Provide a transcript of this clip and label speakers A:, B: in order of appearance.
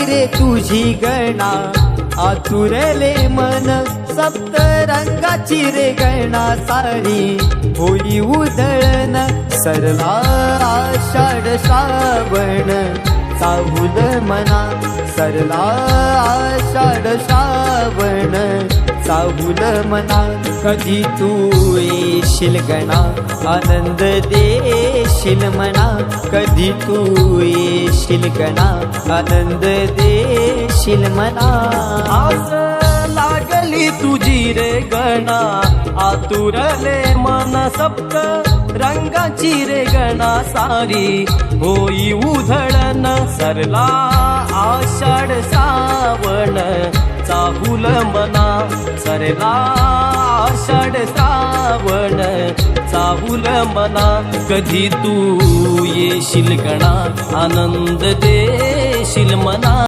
A: रे तुझी गणा आतुरले मन सप्त रंगाची रे गणा सारी होई उधळण सरला आषाढ श्रावण साहुल मना सरला आषाढ श्रावण. चाहूल मना कधी तू येशील गणा? आनंद देशील मना कधी तू येशील गणा? आनंद देशील मना.
B: आस लागली तुझी रे गणा आतुरले मन सप्त रंगाची रे गणा सारी. होई उधळण सरला आषाढ सावण चाहूल मना भरला आषाढ श्रावण चाहुल मना कधी तू येशील गणा आनंद दे.